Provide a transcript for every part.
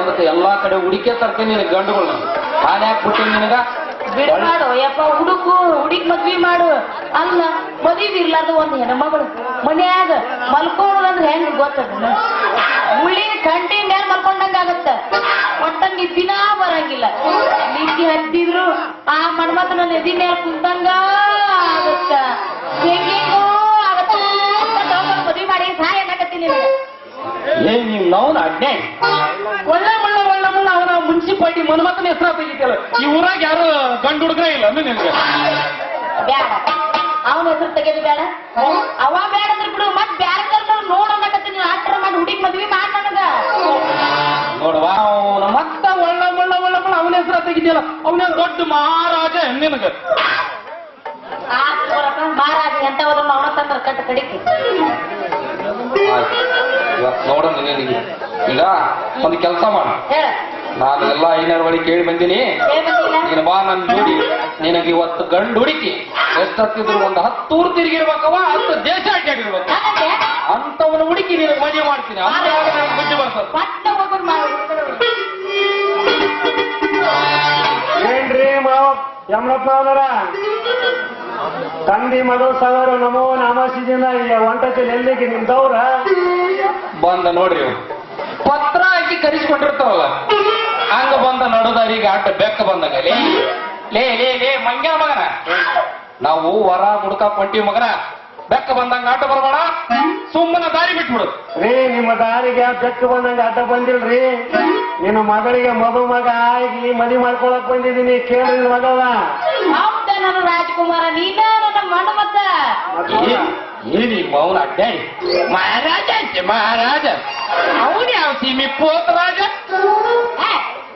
ಅದಕ್ಕೆ ಎಲ್ಲಾ ಕಡೆ ಹುಡುಕೆ ತರ್ತೀನಿ ನಿನಗೆ ಗಂಡುಗಳು ನಾನು ಯಾಕೆ ಬಿಟ್ಟಿನಿ ನಿನಗ? ಬಿಡ್ ಮಾಡು ಯಪ್ಪ ಹುಡುಕು ಹುಡುಕ್ ಮದ್ವಿ ಮಾಡು. ಅಲ್ಲ ಮದ್ವಿ ಇರ್ಲಾರ್ದು ಒಂದ್ ಹೆಣ್ಮಗಳು. ಮನ್ಯಾಗ ಮಲ್ಕೊಳ್ಳೋದಂದ್ರೆ ಹೆಂಗ್ ಗೊತ್ತದ? ಹುಳಿ ಕಂಟಿ ಮ್ಯಾಲ ಮಲ್ಕೊಂಡಂಗ ಆಗತ್ತ. ದಿನ ಬರಂಗಿಲ್ಲ. ನಿಂತಿ ಹತ್ತಿದ್ರು ಆ ಮಣ್ಮತ್ ನನ್ನ ಎದಿ ಮ್ಯಾಲ ಕುಂತಂಗ ಆಗತ್ತ. ಹೆಂಗೆಂಗೋ ಆಗತ್ತ. ತಗೊಂಡ್ ಮದ್ವಿ ಮಾಡಿ ಸಹಾಯ ಅನ್ನಕತ್ತೀನಿ ಏನ್ ನೀವು ನೋವು ಅಡ್ಡೆ ಒಳ್ಳೆ ಮುಳ್ಳ ಒಳ್ಳೆ ಮುಳ್ಳ ಅವನ ಮುನ್ಸಿಪಾಲಿಟಿ ಮನ್ಮಥನ ಹೆಸರ ತೆಗಿತಿಲ್ಲ ಈ ಊರಾಗ ಯಾರು ಗಂಡು ಹುಡುಗ ಇಲ್ಲ ಅಂದ್ರೆ ನಿನಗೆ. ಬ್ಯಾಡ. ಅವನ ಹೆಸರು ತೆಗೆದು ಬೇಡ ಅವ ಬೇಡ ಅಂದ್ರೆ ಬಿಡು ಮತ್ ಬ್ಯಾರ ನೋಡಕತ್ತೀನಿ ಆಟರ ಮಾಡಿ ಹುಡುಗಿ ಮದ್ವಿ ಮಾಡ್ ನನಗ. ನೋಡವ ಅವನ ಮತ್ತ ಒಳ್ಳೆ ಮುಳ್ಳ ಒಳ್ಳೆ ಮುಳ್ಳ ಅವನ ಹೆಸರ ತೆಗಿತಿಯಲ್ಲ ಅವನ ದೊಡ್ಡ ಮಹಾರಾಜ ನಿನಗ. ಮಹಾರಾಜ ಎಂತ ಹೋದ್ರು ಅವನ ತಂದ್ರ ಕಟ್ಟು ಕಡಿಕೆ ಇವತ್ತು ನೋಡೋಣ ನಿನಗೆ. ಈಗ ಒಂದು ಕೆಲಸ ಮಾಡ. ನಾನು ಎಲ್ಲ ಐನರ್ ಬಳಿ ಕೇಳಿ ಬಂದೀನಿ. ನೀನು ಬಾ ನನ್ ಜೋಡಿ. ನಿನಗೆ ಇವತ್ತು ಗಂಡು ಹುಡುಕಿ ಎಷ್ಟತ್ತಿದ್ರು ಒಂದು ಹತ್ತೂರು ತಿರುಗಿರ್ಬೇಕವ ಹತ್ತು ದೇಶ ಅಡ್ಡಾಡಿರ್ಬೇಕು. ಅಂತವನು ಹುಡುಕಿ ನಿನಗೆ ಮದುವೆ ಮಾಡ್ತೀನಿ. ಬುದ್ಧಿ ಬರ್ತದೆ. ಏನ್ರಿ ಮಾವ ಯಮನಪ್ಪ ಅವರ? ತಂದಿ ಮಧು ಸಾವಿರ ನಮೋ ನಾಮಾಸಿದಿನ ಈಗ ಒಂಟತಿ ಎಲ್ಲಿಗೆ ನಿಮ್ದವ್ರ ಬಂದ ನೋಡ್ರಿ. ಪತ್ರ ಹಾಕಿ ಕರೆಸ್ಕೊಂಡಿರ್ತಾವಲ್ಲ. ಹಂಗ ಬಂದ ನಡುದಾರಿಗೆ ಆಟ ಬೆಕ್ಕ ಬಂದಾಗ. ಲೇ ಲೇ ಲೇ ಲೇ ಮಂಗ್ಯ ಮಗನ. ನಾವು ವರ ಮುಡ್ಕ ಕೊಂಟಿವಿ ಮಗನ. ಬೆಕ್ಕ ಬಂದಂಗ ಆಟ ಬರಬೇಡ. ಸುಮ್ಮನ ದಾರಿ ಬಿಟ್ಬಿಡು. ರೀ ನಿಮ್ಮ ದಾರಿಗೆ ಬೆಕ್ಕ ಬಂದಂಗ ಅಡ್ಡ ಬಂದಿಲ್ರಿ. ನಿನ್ನ ಮಗಳಿಗೆ ಮದು ಮಗ ಆಗಿ ಮದಿ ಮಾಡ್ಕೊಳಕ್ ಬಂದಿದ್ದೀನಿ ಕೇಳಿ ಮಗವ. ಹೌದ ರಾಜ್ಕುಮಾರ ನೀನ ನನ್ನ ಮಣ್ಣ ಮತ್ತ. ಏನಿ ಮೌನ ಅಡ್ಡಾಡಿ ಮಹಾರಾಜ ಅಂತೆ ಮಹಾರಾಜ. ಅವನು ಯಾವ ಸೀಮಿ? ಪೋತರಾಜ?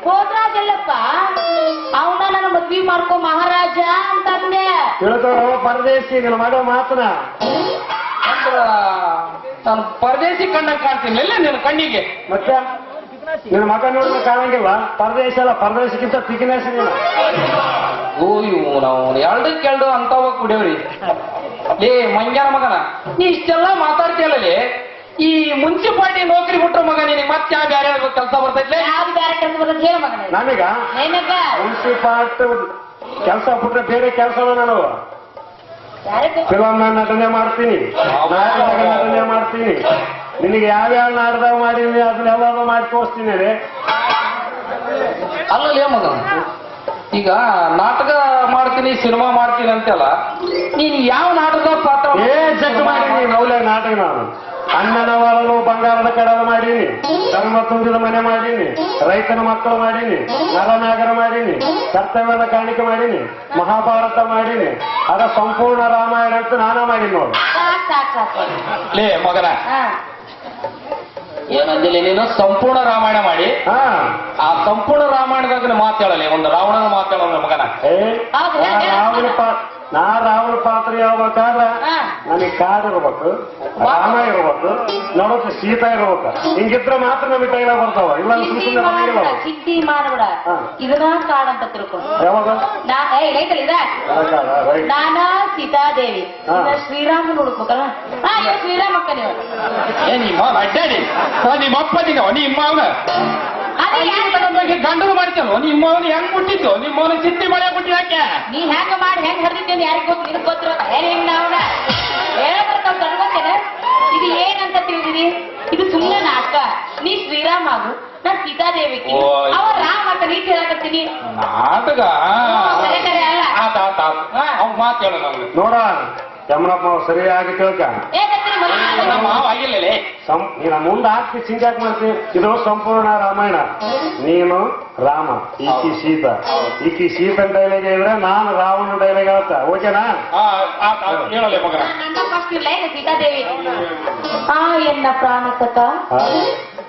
ಹೋದ್ರಾಜ್ ಎಲ್ಲಪ್ಪ ಅವನ ನನ್ನ ಮದ್ವಿ ಮಾಡ್ಕೊ ಮಹಾರಾಜ ಅಂತಂದೆ ತಿಳ್ಕೊಳವ ಪರದೇಶಿ ನಿನ್ನ ಮಾಡೋ ಮಾತನ ಅಂದ್ರ ನಾನು ಪರದೇಶಿ ಕಣ್ಣಂಗ್ ಕಾಣ್ತೀನಿ. ಇಲ್ಲ ನಿನ್ನ ಕಣ್ಣಿಗೆ. ಮತ್ತೆ ನಿನ್ನ ಮಗ ನೋಡಿದ್ರೆ ಕಾಣಂಗಿಲ್ಲ ಪರದೇಶ ಅಲ್ಲ ಪರದೇಶಕ್ಕಿಂತ ತಿಕ್ಕಿನೇಶ ನೀನು. ಓ ಇವು ನಾವು ಎರಡಕ್ಕೆ ಎರಡು ಅಂತವ ಕುಡಿಯವ್ರಿ. ಲೇ ಮಂಗ್ಯಾನ ಮಗನ ನೀ ಇಷ್ಟೆಲ್ಲ ಮಾತಾಡ್ತೀಯಲ್ಲ ಈ ಮುನ್ಸಿಪಾಲಿಟಿ ನೌಕರಿ ಬಿಟ್ರ ಮಗ ನಿನಗೆ ಮತ್ತೆ ಯಾವ ಬೇರೆ ಕೆಲಸ ಬರ್ತೈತೆ ಯಾವ್ದು ಬೇರೆ ಕೆಲಸ ಬರ್ತೈತೆ ಹೇಳ ಮಗನ. ನನಗ? ಏನಕ್ಕ? ಮುನ್ಸಿಪಾಲ್ಟಿ ಕೆಲಸ ಬಿಟ್ರೆ ಬೇರೆ ಕೆಲಸ ನಾನು? ಫಿಲಮ್ ನಾನು ನಟನೆ ಮಾಡ್ತೀನಿ. ನಾಟಕ ನಟನೆ ಮಾಡ್ತೀನಿ. ನಿನಗೆ ಯಾವ್ಯಾವ ನಾಟಕ ಮಾಡೀನಿ ಅದನ್ನೆಲ್ಲ ಮಾಡಿ ತೋರಿಸ್ತೀನಿ ರೀ ಏನ್ ಮಗ ಈಗ ನಾಟಕ ಮಾಡ್ತೀನಿ ಸಿನಿಮಾ ಮಾಡ್ತೀನಿ ಅಂತೆಲ್ಲ ನೀನ್ ಯಾವ ನಾಟಕ ಪಾತ್ರ ಏ ಚೆಕ್ ಮಾಡೀನಿ ನವಲೆ ನಾಟಕ ನಾನು ಹೊರಲು ಬಂಗಾರದ ಕಡಲ ಮಾಡೀನಿ ಧರ್ಮ ತುಂಬಿದ ಮನೆ ಮಾಡೀನಿ ರೈತನ ಮಕ್ಕಳು ಮಾಡೀನಿ ನರನಾಗರ ಮಾಡೀನಿ ಕರ್ತವ್ಯದ ಕಾಣಿಕೆ ಮಾಡೀನಿ ಮಹಾಭಾರತ ಮಾಡೀನಿ ಅದ ಸಂಪೂರ್ಣ ರಾಮಾಯಣ ಅಂತ ನಾನ ಮಾಡೀನಿ ನೋಡು. ಲೇ ಮಗನ ಹಾ. ಏನಂದಿಲ್ಲ ನೀನು ಸಂಪೂರ್ಣ ರಾಮಾಯಣ ಮಾಡಿ. ಹಾ. ಆ ಸಂಪೂರ್ಣ ರಾಮಾಯಣದಾಗ ಮಾತಾಡಲಿ ಒಂದು ರಾವಣನ ಮಾತಾಡೋಣ ಮಗನ. ರಾವಣ ಪಾ ನಾ ರಾವಣ ಪಾತ್ರ ಹೇಳ್ಬೇಕಾದ್ರ. ನನಗೆ ಕಾಡ್ ಇರ್ಬೇಕು ರಾಮ ಇರ್ಬೇಕು ನೋಡೋಕೆ ಸೀತಾ ಇರ್ಬೇಕು. ಹಿಂಗಿದ್ರೆ ಮಾತ್ರ ನಮಗೆ ಕೈಲ ಬರ್ತಾವ. ಇಲ್ಲ ಚಿಂತಿ ಮಾಡ್ಬೇಡ ಇದನ್ನ ಕಾಡಂತ ಅಂತ ಇದ ಯಾವಾಗ? ನಾನ ಸೀತಾದೇವಿ. ದೇವಿ ಶ್ರೀರಾಮನ ಶ್ರೀರಾಮ ನೋಡ್ಬೇಕಲ್ಲ ಹಾ ಇವ ಶ್ರೀರಾಮ ಅಕ್ಕ ನೀವು ಏ ನಿಮ್ಮ ಅಡ್ಡಾಡಿ. ನಿಮ್ಮ ಅಪ್ಪನಿಗ ನಿಮ್ಮ ಅವನ ಗಂಡನ ಮಾಡ್ತೇನೋ ನಿಮ್ಮ ಅವನು ಹೆಂಗ್ ಮುಟ್ಟಿದ್ದು ನಿಮ್ಮ ಅವನು ಚಿತ್ತಿ ಮಳೆ ಬಿಟ್ಟು ಯಾಕೆ? ನೀ ಹೆಂಗ ಮಾಡಿ ಹೆಂಗ್ ಹರಿದಿದ್ದೇನೆ ಯಾರಿಗ್ ಗೊತ್ತು? ನಿನಗ್ ಗೊತ್ತಿರೋ ಹೆಂಗ್ ನಾವನ? ಹೇಳ್ಬರ್ತಾವ್ ಕಣ್ಗೊತ್ತೇನೆ ಇದು ಏನಂತ ತಿಳಿದಿರಿ ಇದು ಸುಮ್ಮನೆ ನಾಟಕ. ನೀ ಶ್ರೀರಾಮ ಆಗು ನಾ ಸೀತಾದೇವಿ. ಅವ ರಾಮ ಅಂತ ನೀ ಹೇಳಕತ್ತೀನಿ ನಾಟಕ? ಆತ ಆತ. ಅವ್ನು ನಮ್ಗೆ. ನೋಡ ಯಮನಪ್ಪ ಅವ್ರು ಸರಿಯಾಗಿ ಕೇಳ್ತಾ ಏಕತ್ರಿ ನಮ್ಮ ಮಾವ ಆಗಿಲ್ಲಲೇ ಸಂ ನೀನ ಮುಂದೆ ಹಾಕಿ ಸಿಂಗಾಕ್ ಮಾಡ್ತೀನಿ ಇದು ಸಂಪೂರ್ಣ ರಾಮಾಯಣ. ನೀನು ರಾಮ ಈಕಿ ಸೀತ. ಈಕಿ ಸೀತನ್ ಡೈಲಾಗ್ ಹೇಳಿದ್ರೆ ನಾನು ರಾವಣ ಡೈಲಾಗ್ ಹೇಳ್ತ. ಓಕೆನಾ? ಹೇಳಲೆ ಮಗನ. ನನ್ನ ಫಸ್ಟ್ ಸೀತಾದೇವಿ. ಆ ಎನ್ನ ಪ್ರಾಣ ಹಾ?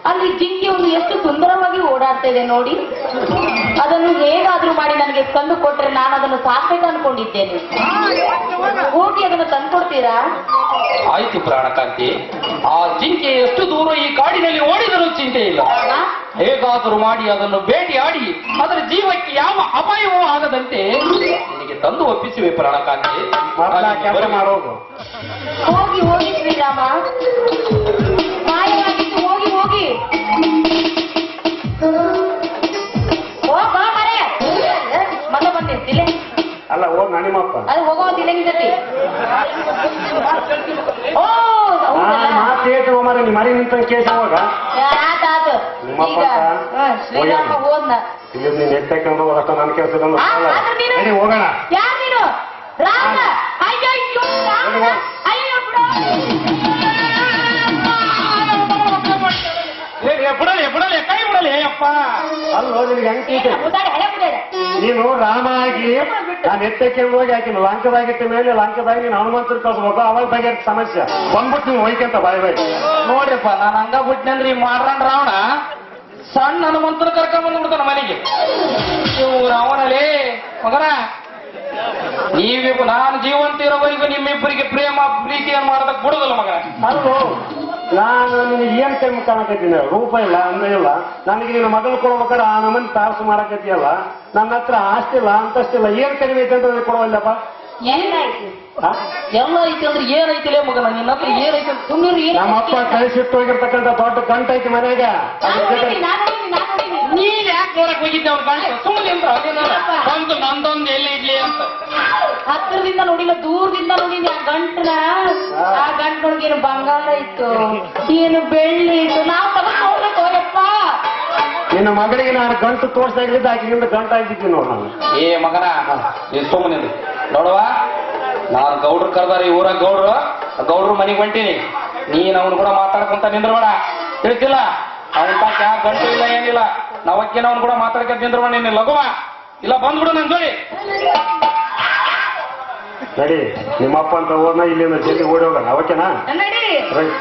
ಅಲ್ಲಿ ಜಿಂಕೆ ಒಂದು ಎಷ್ಟು ಸುಂದರವಾಗಿ ಓಡಾಡ್ತಾ ಇದೆ ನೋಡಿ. ಹೇಗಾದ್ರೂ ಮಾಡಿ ನನಗೆ ತಂದು ಕೊಟ್ರೆ ನಾನು ಅದನ್ನು ಸಾಕ್ಬೇಕು ಅನ್ಕೊಂಡಿದ್ದೇನೆ. ಹೋಗಿ ಅದನ್ನು ತಂದ್ಕೊಡ್ತೀರಾ? ಆಯ್ತು ಪ್ರಾಣಕಾಂತಿ ಆ ಜಿಂಕೆ ಎಷ್ಟು ದೂರ ಈ ಕಾಡಿನಲ್ಲಿ ಓಡಿದರೂ ಚಿಂತೆ ಇಲ್ಲ? ಹೇಗಾದರೂ ಮಾಡಿ ಅದನ್ನು ಭೇಟಿಯಾಡಿ ಅದರ ಜೀವಕ್ಕೆ ಯಾವ ಅಪಾಯವೂ ಆಗದಂತೆ ನಿನಗೆ ತಂದು ಒಪ್ಪಿಸುವೆ ಪ್ರಾಣಕಾಂತಿ ಮಾಡೋದು. ಹೋಗಿ ಹೋಗಿ ಶ್ರೀರಾಮ. ಮಾಯವಾಗಿತ್ತು ಹೋಗಿ ಹೋಗಿ. ಅದು ಹೋಗೋದು ಇಲ್ಲಂಗಿದ್ದತಿ ಓ ಹೋಗೋದಿಲ್ಲ ಮಾತು ಹೇಳ್ತೀವ ಮರ ನೀ ಮರಿ ನಿಂತ ಕೇಸ್ ಅವಾಗ. ಆತಾತು. ಆತ ನಿಮ್ಮಪ್ಪ ಶ್ರೀರಾಮ ಹೋದ್ನ. ಇಲ್ಲಿ ನೀನ್ ಎತ್ತಕೊಂಡು ಹೋಗಕ್ಕ ನನ್ನ ಕೆಲಸ ನಡಿ ಹೋಗೋಣ. ಯಾರು ನೀನು? ರಾಮ. ಅಯ್ಯೋ ಅಯ್ಯೋ ರಾಮ ನಡಿ ಹೋಗ್. ಅಯ್ಯೋ ಬಿಡು. ಬಿಡಲಿ ಬಿಡಲಿ. ಕೈ ಬಿಡಲಿ ಅಪ್ಪ ಅಲ್ಲೋ ನಿನಗೆ ಹೆಂಗ್ ಏನ ಮುದ್ದಾಡಿ ಹಳೆ ಮುದ್ದಾಡಿ ನೀನು ರಾಮ ಆಗಿ ನಾನು ಎತ್ತಕ್ಕೆ ಹೋಗಿ ಆಕಿನ ಲಂಕದಾಗಿಟ್ಟ ಮೇಲೆ ಲಂಕದಾಗಿ ನೀನು ಹನುಮಂತರ ಕಳ್ಸ್ಬೇಕು. ಅವಾಗ ಬಗ್ಗೆ ಸಮಸ್ಯೆ. ಬಂದ್ಬಿಟ್ಟು ನೀವು ಹೋಯ್ಕಂತ ಬಾಯ್ ಬಾಯ್. ನೋಡ್ರಿಪ್ಪ ನಾನು ಹಂಗ ಬಿಟ್ನಂದ್ರಿ ಮಾಡ್ರಣ ರಾವಣ. ಸಣ್ಣ ಹನುಮಂತರ ಕರ್ಕೊಂಡ್ ಬಂದ್ಬಿಡ್ತಾನ ಮನೆಗೆ. ನೀವು ರಾವಣಲೇ ಮಗನ. ನೀವಿಬ್ಬ ನಾನು ಜೀವಂತ ಇರೋವರೆಗೂ ನಿಮ್ಮಿಬ್ಬರಿಗೆ ಪ್ರೇಮ ಪ್ರೀತಿಯನ್ನು ಮಾಡೋದಕ್ಕೆ ಬಿಡುದಿಲ್ಲ ಮಗನ. ಅಲ್ಲೋ ನಾನು ನಿನಗೆ ಏನ್ ಕಮ್ಮಿ ಕಾಣಕತ್ತೀನಿ ರೂಪ ಇಲ್ಲ ಅನ್ನ ಇಲ್ಲ. ನನಗೆ ನಿನ್ನ ಮಗಳು ಕೊಡ್ಬೇಕಾದ್ರೆ ಆ ನಮ್ಮನ್ನ ತಾರಸು ಮಾಡಕತ್ತೀಯಲ್ಲ ನನ್ನ ಹತ್ರ ಆಸ್ತಿಲ್ಲ ಅಂತಸ್ತಿಲ್ಲ ಏನ್ ಕಡಿಮೆ ಐತೆ ಅಂತ ಕೊಡವಲ್ಲಪ್ಪ? ಎಲ್ಲ ಐತಿ ಅಂದ್ರೆ ಏನೈತಿಲೇ ಮಗನ? ನಿನ್ನ ಹತ್ರ ಏನೈತಿ ಅಂತ ಸುಮ್ಮನೆ ಏನ್ ನಮ್ಮಪ್ಪ ಕಳಿಸಿಟ್ಟು ಹೋಗಿರ್ತಕ್ಕಂಥ ದೊಡ್ಡ ಗಂಟ ಐತಿ ಮನೆಯಾಗ ನಾನು ಯಾಕೆ ನೋಡಕ್ ಹೋಗಿದ್ದೆ ಅವ್ರ ಗಂಟು ಸುಮ್ಮನೆ ಒಂದು ನಂದೊಂದು ಎಲ್ಲಿ ಇಡ್ಲಿ ಅಂತ. ಹತ್ತಿರದಿಂದ ನೋಡಿಲ್ಲ ದೂರದಿಂದ ನೋಡಿನಿ. ಆ ಗಂಟನ ಆ ಗಂಟೊಳಗೆ ಏನು ಬಂಗಾರ ಇತ್ತು ಏನು ಬೆಳ್ಳಿ ಇತ್ತು. ನಾವು ತಗೊಂಡ್ ನೋಡ್ಬೇಕು ಯಪ್ಪ. ನಿನ್ನ ಮಗಳಿಗೆ ನಾನು ಗಂಟು ತೋರ್ಸ್ದಾಗಿದ್ದ ಆಕಿನಿಂದ ಗಂಟ ಆಗಿದ್ದೀನಿ ನೋಡ ನಾನು. ಏ ಮಗನ ನೀ ಸುಮ್ಮನೆ ನೋಡುವ ನಾನು ಗೌಡ್ರು ಕರ್ದಾರ ಈ ಊರಾಗ ಗೌಡ್ರು ಗೌಡ್ರು ಮನೆಗೆ ಹೊಂಟೀನಿ. ನೀನ್ ಅವನು ಕೂಡ ಮಾತಾಡ್ಕೊಂತ ನಿಂದ್ರಬೇಡ. ತಿಳಿಸಿಲ್ಲ? ಅವನ ತಾಕ ಯಾವ ಗಂಟು ಇಲ್ಲ ಏನಿಲ್ಲ. ನಾವಕ್ಕೇನ ಅವ್ನು ಕೂಡ ಮಾತಾಡ್ಕೊಂತ ನಿಂದ್ರಬೇಡ ನೀನು. ಲಘುವ ಇಲ್ಲ ಬಂದ್ಬಿಡು ನನ್ ಜೋಡಿ. ನಡಿ ನಿಮ್ಮಪ್ಪ ಅಂತ ಹೋದ್ನ ಇಲ್ಲಿಂದ ಜಲ್ದಿ ಓಡಿ ಹೋಗೋಣ ಓಕೆನಾ ರೈಟ್